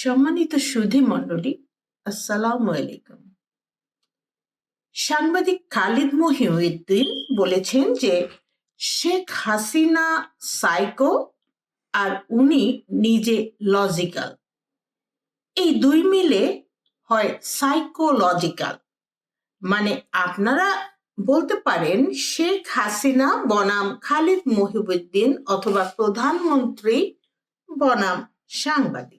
সম্মানিত সুধী মণ্ডলী, আসসালামু আলাইকুম। সাংবাদিক খালিদ মহিউদ্দিন বলেছেন যে শেখ হাসিনা সাইকো আর উনি নিজে লজিক্যাল এই দুই মিলে হয় সাইকোলজিক্যাল মানে আপনারা বলতে পারেন শেখ হাসিনা বনাম খালিদ মহিউদ্দিন অথবা প্রধানমন্ত্রী বনাম সাংবাদিক।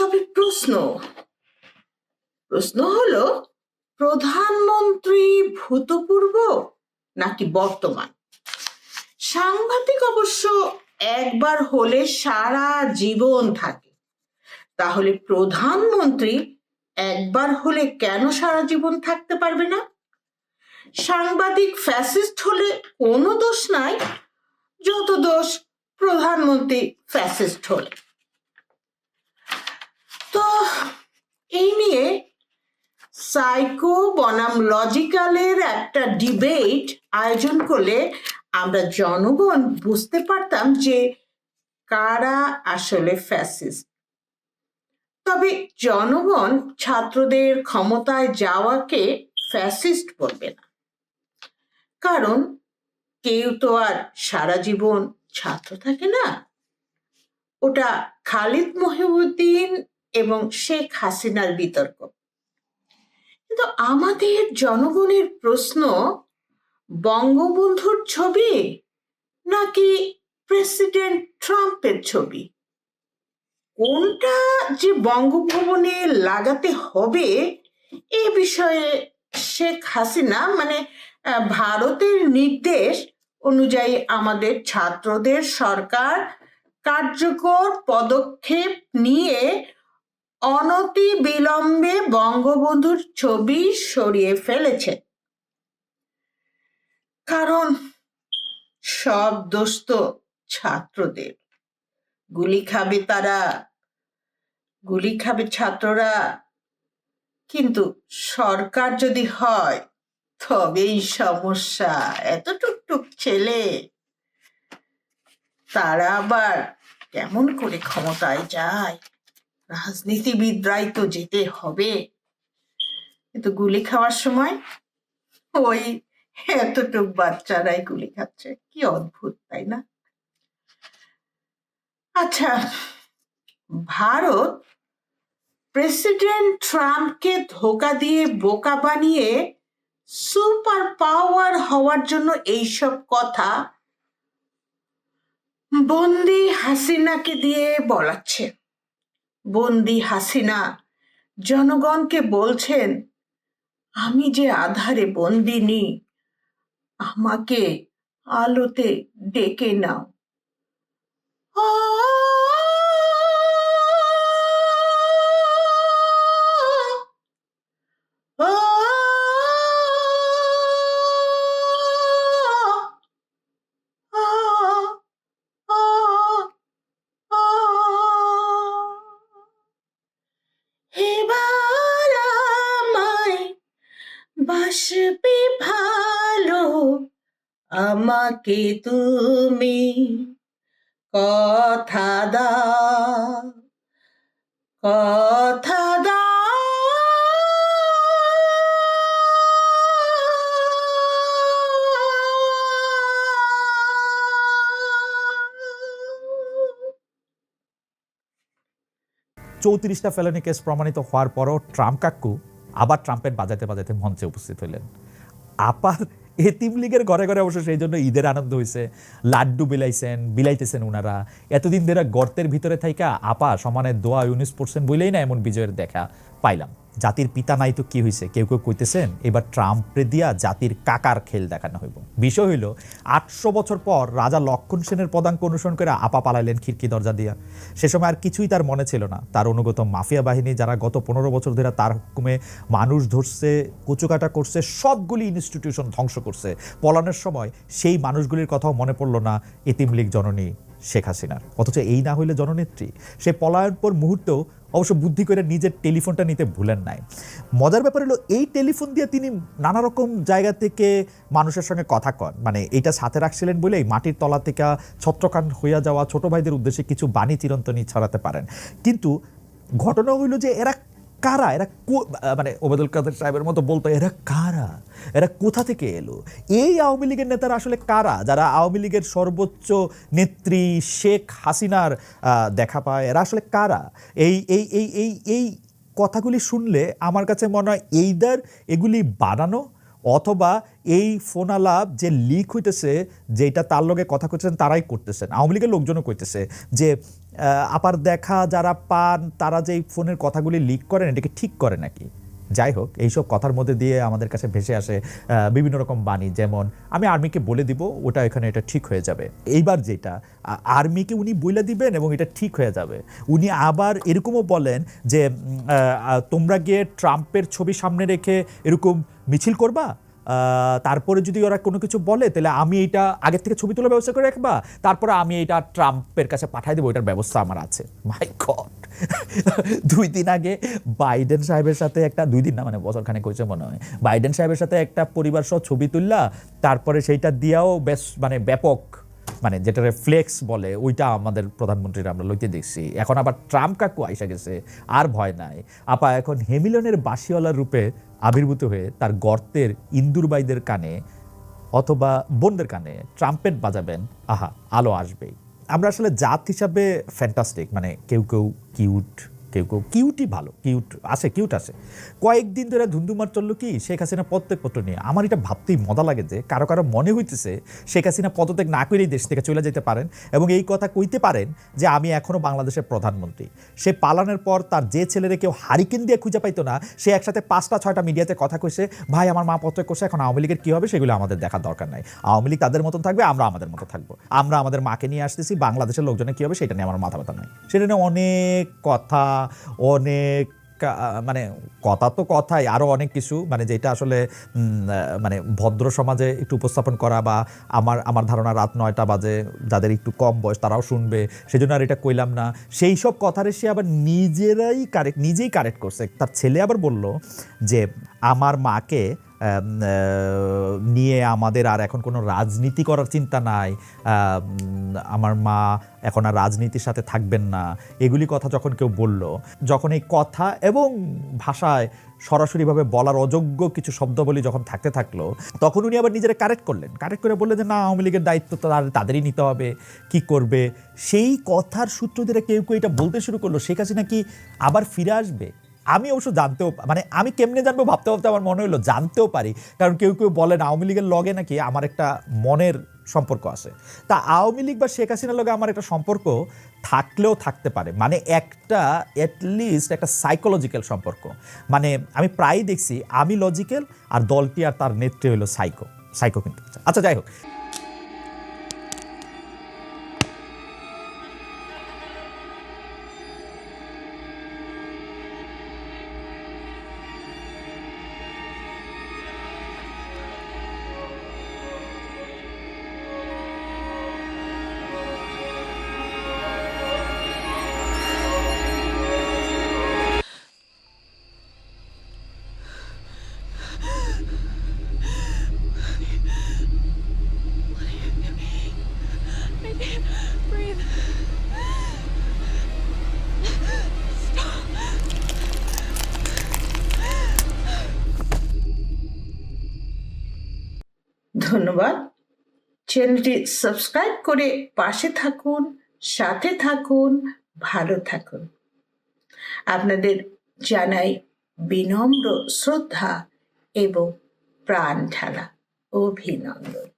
তবে প্রশ্ন। প্রশ্ন হলো, প্রধানমন্ত্রী ভূতপূর্ব নাকি বর্তমান? সাংবাদিক অবশ্য একবার হলে সারা জীবন থাকে। তাহলে প্রধানমন্ত্রী একবার হলে কেন সারা জীবন থাকতে পারবে না? সাংবাদিক ফ্যাসিস্ট হলে কোনো দোষ নাই, যত দোষ প্রধানমন্ত্রী ফ্যাসিস্ট হলে। তো এই নিয়ে সাইকো বনাম লজিক্যালের একটা ডিবেট আয়োজন করলে আমরা জনগণ বুঝতে পারতাম যে কারা আসলে ফ্যাসিস্ট তবে জনগণ ছাত্রদের ক্ষমতায় যাওয়াকে ফ্যাসিস্ট বলবে না। কারণ কেউ তো আর সারা জীবন ছাত্র থাকে না। ওটা খালিদ মহিউদ্দিন এবং শেখ হাসিনার বিতর্ক। কিন্তু আমাদের জনগণের প্রশ্ন, বঙ্গবন্ধুর ছবি নাকি প্রেসিডেন্ট ট্রাম্পের ছবি? কোনটা যে বঙ্গভবনে লাগাতে হবে এ বিষয়ে শেখ হাসিনা মানে ভারতের নির্দেশ অনুযায়ী আমাদের ছাত্রদের সরকার কার্যকর পদক্ষেপ নিয়ে অনতি বিলম্বে বঙ্গবন্ধুর ছবি সরিয়ে ফেলেছে। কারণ সব দোষ তো ছাত্রদের। গুলি খাবে তারা, গুলি খাবে ছাত্ররা। কিন্তু সরকার যদি হয়, তবেই সমস্যা। এত টুকটুক ছেলে, তারা আবার কেমন করে ক্ষমতায় যায়? রাজনীতিবিদরাই তো যেতে হবে। কিন্তু গুলি খাওয়ার সময় ওই এতটুক বাচ্চারাই গুলি খাচ্ছে। কি অদ্ভুত, তাই না? আচ্ছা ভারত প্রেসিডেন্ট ট্রাম্পকে ধোকা দিয়ে বোকা বানিয়ে সুপার পাওয়ার হওয়ার জন্য এইসব কথা বন্দি হাসিনাকে দিয়ে বলাচ্ছে। বন্দি হাসিনা জনগণকে বলছেন আমি যে আধারে বন্দি নি আমাকে আলোতে ডেকে নাও। আমাকে তুমি কথা দাও কথা দাও। চৌত্রিশটা ফেলানি কেস প্রমাণিত হওয়ার পরও ট্রাম্প কাক্কু আবার ট্রাম্পের বাজাতে বাজাতে মঞ্চে উপস্থিত হইলেন আপার এতিম লীগের ঘরে ঘরে অবশ্য সেই জন্য ঈদের আনন্দ হয়েছে লাড্ডু বিলাইছেন, বিলাইতেছেন ওনারা এতদিন ধরে গর্তের ভিতরে থাইকা আপা সমানে দোয়া ইউনিস পড়ছেন বলেই না এমন বিজয়ের দেখা পাইলাম। জাতির পিতা নাই তো কি হয়েছে কেউ কেউ কইতেছেন, এবার ট্রাম্পে দিয়া জাতির কাকার খেল দেখানো হইব। বিষয় হইল, আটশো বছর পর রাজা লক্ষণ সেনের পদাঙ্ক অনুসরণ করে আপা পালাইলেন খিড়কি দরজা দিয়া। সে সময় আর কিছুই তার মনে ছিল না। তার অনুগত মাফিয়া বাহিনী যারা গত পনেরো বছর ধরে তার হুকুমে মানুষ ধরছে, কুচুকাটা করছে, সবগুলি ইনস্টিটিউশন ধ্বংস করছে। পলানোর সময় সেই মানুষগুলির কথাও মনে পড়ল না এতিম লীগ জননী। শেখ হাসিনার। অথচ এই না হইলে জননেত্রী, সে পলায়ন পর মুহূর্তেও অবশ্য বুদ্ধি করে নিজের টেলিফোনটা নিতে ভুলেন নাই। মজার ব্যাপার হলো, এই টেলিফোন দিয়ে তিনি নানা রকম জায়গা থেকে মানুষের সঙ্গে কথা কন। মানে এইটা সাথে রাখছিলেন বলেই মাটির তলা থেকে ছত্রকান হইয়া যাওয়া ছোট ভাইদের উদ্দেশ্যে কিছু বাণী চিরন্তনী ছড়াতে পারেন। কিন্তু ঘটনা হইল যে, এরা কারা? এরা মানে ওবেদুল কাদের সাহেবের মতো বলতো, এরা কারা? এরা কোথা থেকে এলো? এই আওয়ামী লীগের নেতারা আসলে কারা? যারা আওয়ামী লীগের সর্বোচ্চ নেত্রী শেখ হাসিনার দেখা পায়, এরা আসলে কারা? এই এই এই এই এই কথাগুলি শুনলে আমার কাছে মনে হয়, এইদার এগুলি বানানো অথবা এই ফোন আলাপ যে লিক হইতেছে যেটা তার লগে কথা করতেছেন তারাই করতেছেন। আওয়ামী লীগের লোকজনও কইতেছে যে আপার দেখা যারা পান, তারা যে ফোনের কথাগুলি লিক করেন, এটাকে ঠিক করে নাকি? যাই হোক, এইসব কথার মধ্যে দিয়ে আমাদের কাছে ভেসে আসে বিভিন্ন রকম বাণী। যেমন, আমি আর্মিকে বলে দিব, ওটা এখানে এটা ঠিক হয়ে যাবে। এইবার যেটা আর্মিকে উনি বলে দিবেন এবং এটা ঠিক হয়ে যাবে। উনি আবার এরকমও বলেন যে তোমরা গিয়ে ট্রাম্পের ছবি সামনে রেখে এরকম মিছিল করবা? তারপরে যদি ওরা কোনো কিছু বলে, তাহলে আমি এটা আগের থেকে ছবি তোলার ব্যবস্থা করে রাখবা। তারপরে আমি এটা ট্রাম্পের কাছে পাঠাই দেবো এটার ব্যবস্থা আমার আছে। মাই গড দুই দিন আগে বাইডেন সাহেবের সাথে একটা, দুই দিন না মানে বছর খানে হয়েছে মনে হয়। বাইডেন সাহেবের সাথে একটা পরিবার সহ ছবি তুললা, তারপরে সেইটা দিয়াও বেশ মানে ব্যাপক মানে যেটা ফ্লেক্স বলে, ওইটা আমাদের প্রধানমন্ত্রীর আমরা লইতে দেখছি। এখন আবার ট্রাম্প কাকু আইসা গেছে, আর ভয় নাই। আপা এখন হেমিলনের বাসিওয়ালার রূপে আবির্ভূত হয়ে তার গর্তের ইন্দুরবাইদের কানে অথবা বোনদের কানে ট্রাম্পেট বাজাবেন। আহা, আলো আসবেই। আমরা আসলে জাত হিসাবে ফ্যান্টাস্টিক মানে কেউ কেউ কিউট কেউ কেউ কিউটই ভালো, কিউট আছে কিউট আছে। কয়েকদিন ধরে ধুন্দুমার চলল কি, শেখ হাসিনা পদত্যাগপত্র নিয়ে। আমার এটা ভাবতেই মজা লাগে যে কারও কারও মনে হইতেছে শেখ হাসিনা পদত্যাগ না করেই দেশ থেকে চলে যেতে পারেন এবং এই কথা কইতে পারেন যে আমি এখনও বাংলাদেশের প্রধানমন্ত্রী। সে পালানোর পর তার যে ছেলেরে কেউ হারিকেন দিয়ে খুঁজে পাইতো না, সে একসাথে পাঁচটা, ছয়টা মিডিয়াতে কথা কইছে, ভাই, আমার মা পত্র করছে, এখন আওয়ামী লীগের কী হবে সেগুলো আমাদের দেখার দরকার নাই। আওয়ামী লীগ তাদের মতন থাকবে, আমরা আমাদের মতো থাকব। আমরা আমাদের মাকে নিয়ে আসতেছি, বাংলাদেশের লোকজনের কী হবে সেটা নিয়ে আমার মাথা ব্যথা নাই। সেটা নিয়ে অনেক কথা অনেক মানে কথা তো কথাই আরও অনেক কিছু মানে যেটা আসলে মানে ভদ্র সমাজে একটু উপস্থাপন করা বা আমার আমার ধারণা রাত নয়টা বাজে, যাদের একটু কম বয়স তারাও শুনবে সেই জন্য আর এটা কইলাম না। সেই সব কথার সে আবার নিজেরাই কারেক্ট নিজেই কারেক্ট করছে। তার ছেলে আবার বলল যে, আমার মাকে নিয়ে আমাদের আর এখন কোনো রাজনীতি করার চিন্তা নাই। আমার মা এখন আর রাজনীতির সাথে থাকবেন না। এগুলি কথা যখন কেউ বলল, যখন এই কথা এবং ভাষায় সরাসরিভাবে বলার অযোগ্য কিছু শব্দাবলী যখন থাকতে থাকল, তখন উনি আবার নিজেরা কারেক্ট করলেন। কারেক্ট করে বললেন যে, না, আওয়ামী লীগের দায়িত্ব তাদেরই নিতে হবে। কি করবে? সেই কথার সূত্র ধরে কেউ কেউ এটা বলতে শুরু করল। শেখ হাসিনা কি আবার ফিরে আসবে? আমি অবশ্য জানতেও মানে আমি কেমনে জানব ভাবতে ভাবতে আমার মনে হলো জানতেও পারি, কারণ কেউ কেউ বলেন আওয়ামী লীগের লগে নাকি আমার একটা মনের সম্পর্ক আছে। তা আওয়ামী লীগ বা শেখ হাসিনার লগে আমার একটা সম্পর্ক থাকলেও থাকতে পারে মানে একটা অ্যাটলিস্ট একটা সাইকোলজিক্যাল সম্পর্ক। মানে আমি প্রায়ই দেখছি আমি লজিক্যাল আর দলটি আর তার নেত্রী হলো সাইকো সাইকো কিন্তু। আচ্ছা যাই হোক। ধন্যবাদ। চ্যানেলটি সাবস্ক্রাইব করে পাশে থাকুন, সাথে থাকুন, ভালো থাকুন। আপনাদের জানাই বিনম্র শ্রদ্ধা এবং প্রাণ ঢালা অভিনন্দন।